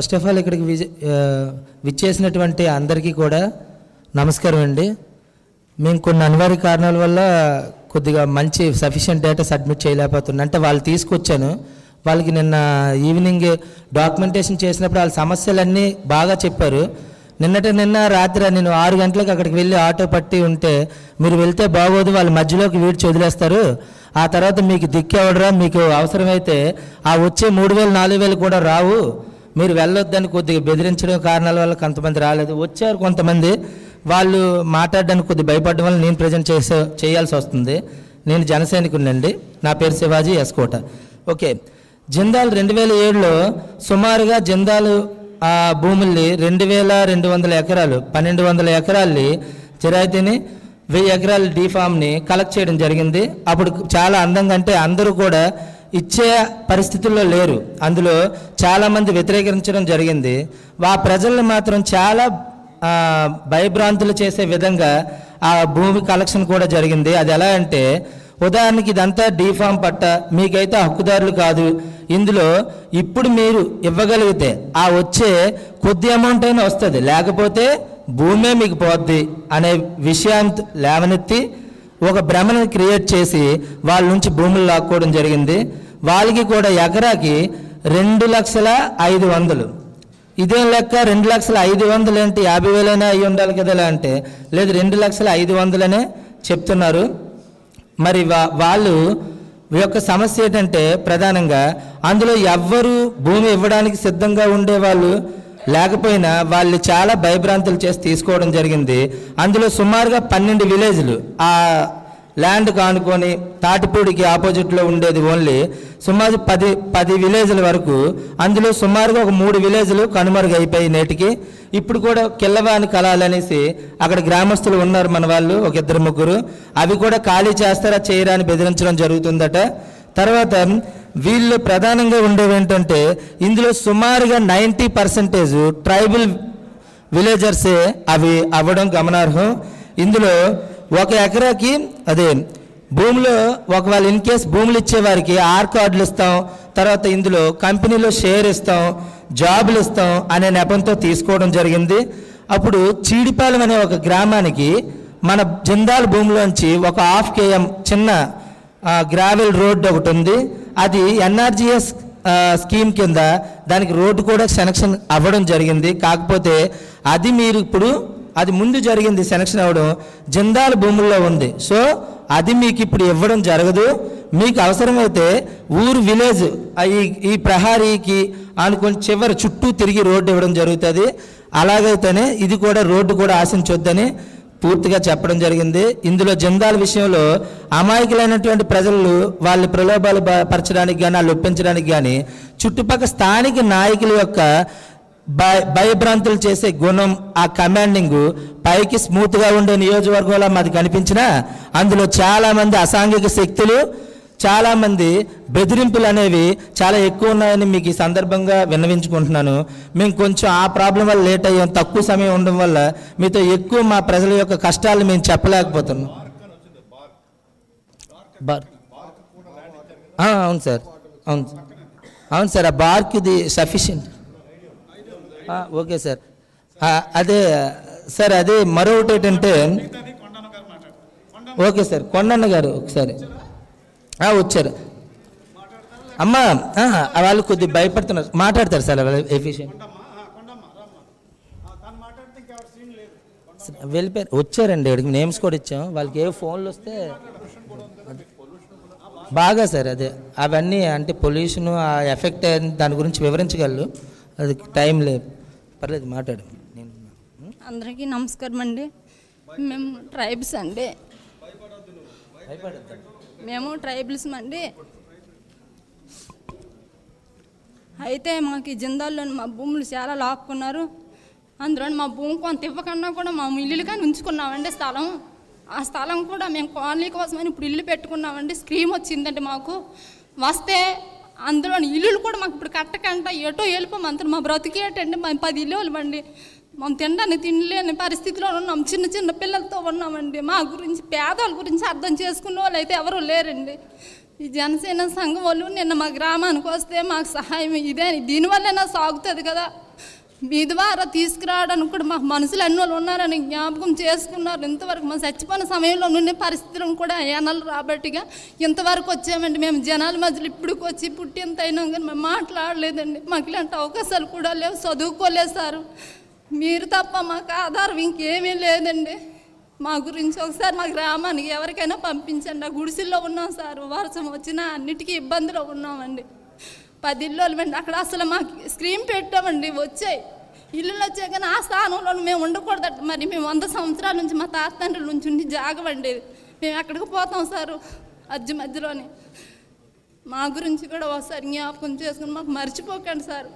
First of all ఇక్కడికి విజ విచ్చేసినటువంటి అందరికీ కూడా నమస్కారం అండి. మేము కొన్ని అనివార్య కారణాల వల్ల కొద్దిగా మంచి సఫిషియెంట్ డేటా సబ్మిట్ చేయలేకపోతున్నా. అంటే వాళ్ళు తీసుకొచ్చాను. వాళ్ళకి నిన్న ఈవినింగ్ డాక్యుమెంటేషన్ చేసినప్పుడు వాళ్ళ సమస్యలన్నీ బాగా చెప్పారు. నిన్నటి నిన్న రాత్రి నేను ఆరు గంటలకు అక్కడికి వెళ్ళి ఆటో పట్టి ఉంటే మీరు వెళ్తే బాగోదు వాళ్ళ మధ్యలోకి వీడ్చి వదిలేస్తారు. ఆ తర్వాత మీకు దిక్కేవడరా మీకు అవసరమైతే ఆ వచ్చే మూడు వేలు నాలుగు వేలు కూడా రావు. మీరు వెళ్ళొద్దని కొద్దిగా బెదిరించడం కారణాల వల్ల కొంతమంది రాలేదు. వచ్చారు కొంతమంది. వాళ్ళు మాట్లాడడానికి కొద్దిగా భయపడడం వల్ల నేను ప్రజెంట్ చేసే చేయాల్సి వస్తుంది. నేను జనసైనికుడినండి. నా పేరు శివాజీ ఎస్కోట. ఓకే. జిందాల్ రెండు వేల ఏడులో సుమారుగా జిందాలు ఆ భూముల్ని రెండు వేల రెండు వందల ఎకరాలు పన్నెండు వందల ఎకరాల్ని చిరాయితీని వెయ్యి ఎకరాల డీఫామ్ని కలెక్ట్ చేయడం జరిగింది. అప్పుడు చాలా అందంగా అంటే అందరూ కూడా ఇచ్చే పరిస్థితుల్లో లేరు. అందులో చాలామంది వ్యతిరేకించడం జరిగింది. ఆ ప్రజల్ని మాత్రం చాలా భయభ్రాంతులు చేసే విధంగా ఆ భూమి కలెక్షన్ కూడా జరిగింది. అది ఎలా అంటే ఉదాహరణకి ఇదంతా డీఫామ్ పట్ట మీకైతే హక్కుదారులు కాదు. ఇందులో ఇప్పుడు మీరు ఇవ్వగలిగితే ఆ వచ్చే కొద్ది అమౌంట్ అయినా వస్తుంది. లేకపోతే భూమే మీకు పోద్ది అనే విషయాన్ని లేవనెత్తి ఒక భ్రమను క్రియేట్ చేసి వాళ్ళ నుంచి భూములు లాక్కోవడం జరిగింది. వాళ్ళకి కూడా ఎకరాకి రెండు లక్షల ఐదు వందలు. ఇదేం లెక్క? రెండు లక్షల ఐదు వందలు ఏంటి యాభై వేలైనా అయి ఉండాలి కదా అంటే. లేదు రెండు లక్షల ఐదు వందలనే చెప్తున్నారు. మరి వా- వాళ్ళు యొక్క సమస్య ఏంటంటే ప్రధానంగా అందులో ఎవ్వరు భూమి ఇవ్వడానికి సిద్ధంగా ఉండేవాళ్ళు లేకపోయినా వాళ్ళు చాలా భయభ్రాంతులు చేసి తీసుకోవడం జరిగింది. అందులో సుమారుగా పన్నెండు విలేజ్లు ఆ ల్యాండ్ కానుకొని తాటిపూడికి ఆపోజిట్లో ఉండేది ఓన్లీ సుమారు పది పది విలేజ్ల వరకు అందులో సుమారుగా ఒక మూడు విలేజ్లు కనుమరుగైపోయి నేటికి. ఇప్పుడు కూడా కిల్లవాని కలాలనేసి అక్కడ గ్రామస్తులు ఉన్నారు మన వాళ్ళు ఒక ఇద్దరు ముగ్గురు. అవి కూడా ఖాళీ చేస్తారా చేయరా అని బెదిరించడం జరుగుతుందట. తర్వాత వీళ్ళు ప్రధానంగా ఉండేవి ఏంటంటే ఇందులో సుమారుగా నైంటీ పర్సెంటేజ్ ట్రైబల్ విలేజర్సే అవి అవ్వడం గమనార్హం. ఇందులో ఒక ఎకరాకి అదే భూమిలో ఒకవేళ ఇన్ కేస్ భూములు ఇచ్చేవారికి ఆర్ కార్డులు ఇస్తాం తర్వాత ఇందులో కంపెనీలో షేర్ ఇస్తాం జాబులు ఇస్తాం అనే నెపంతో తీసుకోవడం జరిగింది. అప్పుడు చీడిపాలెం అనే ఒక గ్రామానికి మన జిందాల్ భూమిలోంచి ఒక హాఫ్ కేఎం చిన్న గ్రావెల్ రోడ్డు ఒకటి ఉంది. అది ఎన్ఆర్జీఎస్ స్కీమ్ కింద దానికి రోడ్డు కూడా సెనక్షన్ అవ్వడం జరిగింది. కాకపోతే అది మీరు ఇప్పుడు అది ముందు జరిగింది సెలక్షన్ అవ్వడం జిందాల్ భూముల్లో ఉంది. సో అది మీకు ఇప్పుడు ఇవ్వడం జరగదు. మీకు అవసరమైతే ఊరు విలేజ్ ఈ- ఈ ప్రహారీకి అనుకుని చివరి చుట్టూ తిరిగి రోడ్డు ఇవ్వడం జరుగుతుంది. అలాగైతేనే ఇది కూడా రోడ్డు కూడా ఆశించొద్దని పూర్తిగా చెప్పడం జరిగింది. ఇందులో జందాల విషయంలో అమాయకులైనటువంటి ప్రజలు వాళ్ళ ప్రలోభాలు పరచడానికి కానీ వాళ్ళు ఒప్పించడానికి కానీ చుట్టుపక్కల స్థానిక నాయకుల యొక్క భయభ్రాంతులు చేసే గుణం ఆ కమాండింగ్ పైకి స్మూత్గా ఉండే నియోజకవర్గంలో మాది కనిపించినా అందులో చాలామంది అసాంఘిక శక్తులు చాలామంది బెదిరింపులు అనేవి చాలా ఎక్కువ ఉన్నాయని మీకు ఈ సందర్భంగా విన్నవించుకుంటున్నాను. మేము కొంచెం ఆ ప్రాబ్లం వల్ల లేట్ అయ్యాం తక్కువ సమయం ఉండడం వల్ల మీతో ఎక్కువ మా ప్రజల యొక్క కష్టాలు మేము చెప్పలేకపోతున్నాం. బార్ అవును సార్ అవును అవును సార్ ఆ బార్క్ ఇది సఫిషియంట్ ఓకే సార్. అదే సార్ అదే మరొకటి ఏంటంటే ఓకే సార్ కొండన్న గారు ఒకసారి. వచ్చారు. అమ్మా వాళ్ళు కొద్దిగా భయపడుతున్నారు. మాట్లాడతారు సార్ వాళ్ళు ఎఫిషియెంట్ వెళ్ళిపోయారు. వచ్చారండి ఇక్కడికి నేమ్స్ కూడా ఇచ్చాం. వాళ్ళకి ఏ ఫోన్లు వస్తే బాగా సార్ అదే. అవన్నీ అంటే పొల్యూషన్ ఆ ఎఫెక్ట్ దాని గురించి వివరించగలరు. అది టైం లేదు. పర్లేదు మాట్లాడు. నేను అందరికీ నమస్కారం అండి. మేము ట్రైబ్స్ అండి. మేము ట్రైబల్స్ అండి. అయితే మాకు ఈ జిందాల్లోని మా భూములు చాలా లాక్కున్నారు. అందులో మా భూమి కొంత ఇవ్వకన్నా కూడా మా ఇల్లులు కానీ ఉంచుకున్నామండి స్థలం. ఆ స్థలం కూడా మేము కాలనీ కోసమని ఇప్పుడు ఇల్లు పెట్టుకున్నామండి. స్కీమ్ వచ్చిందండి మాకు. వస్తే అందులో ఇల్లులు కూడా మాకు ఇప్పుడు కట్టకంట. ఎటో వెళ్ళిపోమంటారు మా బ్రతికేటండి మా పది ఇల్లు ఇవ్వండి. మేము తినడానికి తినలేని పరిస్థితిలో ఉన్నాం. చిన్న చిన్న పిల్లలతో ఉన్నామండి. మా గురించి పేదవాళ్ళ గురించి అర్థం చేసుకునే వాళ్ళు అయితే ఎవరూ లేరండి. ఈ జనసేన సంఘం వాళ్ళు నిన్న మా గ్రామానికి వస్తే మాకు సహాయం ఇదే దీనివల్లైనా సాగుతుంది కదా. మీ ద్వారా తీసుకురావడానికి కూడా మాకు మనుషులు అన్ని వాళ్ళు ఉన్నారని జ్ఞాపకం చేసుకున్నారు. ఇంతవరకు మా చచ్చిపోయిన సమయంలో ఉన్న పరిస్థితులను కూడా ఏనాలు రాబట్టిగా ఇంతవరకు వచ్చామండి. మేము జనాల మధ్యలో ఇప్పటికి వచ్చి పుట్టి ఎంత కానీ మేము మాట్లాడలేదండి. మాకు ఇలాంటి అవకాశాలు కూడా లేవు. చదువుకోలేదు సారు. మీరు తప్ప మాకు ఆధారం ఇంకేమీ లేదండి. మా గురించి ఒకసారి మా గ్రామానికి ఎవరికైనా పంపించండి. ఆ గుడిసెల్లో ఉన్నాం సార్. వర్షం వచ్చినా అన్నిటికీ ఇబ్బందిలో ఉన్నామండి. పది ఇల్లు అండి అక్కడ అసలు మాకు స్క్రీన్ పెట్టామండి వచ్చాయి. ఇల్లులు వచ్చాయి కానీ ఆ స్థానంలో మేము ఉండకూడదట. మరి మేము వంద సంవత్సరాల నుంచి మా తాత తండ్రుల నుంచి ఉండి జాగవండి. మేము ఎక్కడికి పోతాం సారు? అజ్జి మధ్యలోని. మా గురించి కూడా ఒకసారి జ్ఞాపకం చేసుకుని మాకు మర్చిపోకండి సార్.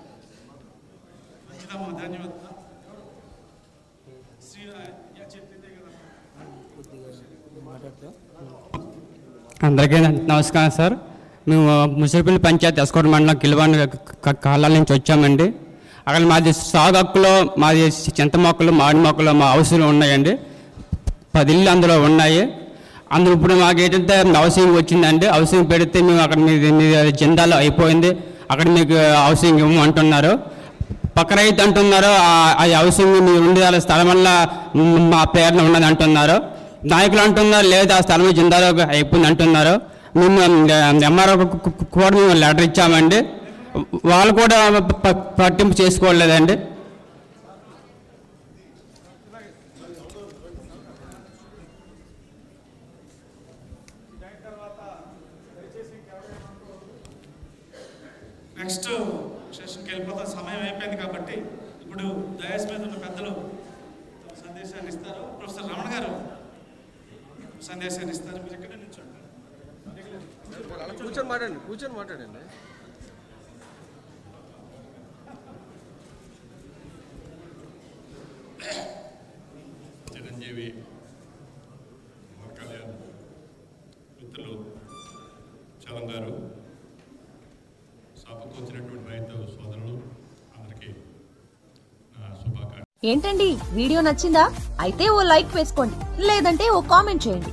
అందరికీ నమస్కారం సార్. మేము ముసిరిపల్లి పంచాయతీ ఎస్కోట మండలం కిల్వాన్ కాలాల నుంచి వచ్చామండి. అక్కడ మాది సాగు హక్కులో మాది చింత మొక్కలు మామిడి మొక్కలు మా హౌస్లు ఉన్నాయండి. పది ఇల్లు అందులో ఉన్నాయి. అందులో ఇప్పుడు మాకు ఏంటంటే హౌసింగ్ వచ్చిందండి. హౌసింగ్ పెడితే మేము అక్కడ మీ జిందాలో అయిపోయింది. అక్కడ మీకు హౌసింగ్ ఇవ్వము అంటున్నారు పక్క రైతు అంటున్నారు ఆ- ఆ హౌసింగ్ మీరు ఉండే స్థలం వల్ల మా పేరున ఉన్నది అంటున్నారు. నాయకులు అంటున్నారు లేదు ఆ స్థలం జిందాలో అయిపోయింది అంటున్నారు. మేము ఎంఆర్ఓ కూడా మేము లెటర్ ఇచ్చామండి. వాళ్ళు కూడా పట్టింపు చేసుకోలేదండి నెక్స్ట్ సెషన్కి వెళ్ళిపోతా. సమయం అయిపోయింది కాబట్టి ఇప్పుడు దయాస్ మీద ఉన్న పెద్దలు సందేశాన్ని ఇస్తారు. ప్రొఫెసర్ రమణ గారు సందేశాన్ని ఇస్తారు. మీరు ఇక్కడ నిల్చోండి కూర్చొని మాట్లాడండి కూర్చొని మాట్లాడండి. చిరంజీవి పవన్ కళ్యాణ్ మిత్రులు చలం గారు సభకు వచ్చినటువంటి రైతు సోదరులు అందరికీ శుభాకాంక్షలు. ఏంటండి వీడియో నచ్చిందా? అయితే ఓ లైక్ వేసుకోండి లేదంటే ఓ కామెంట్ చేయండి.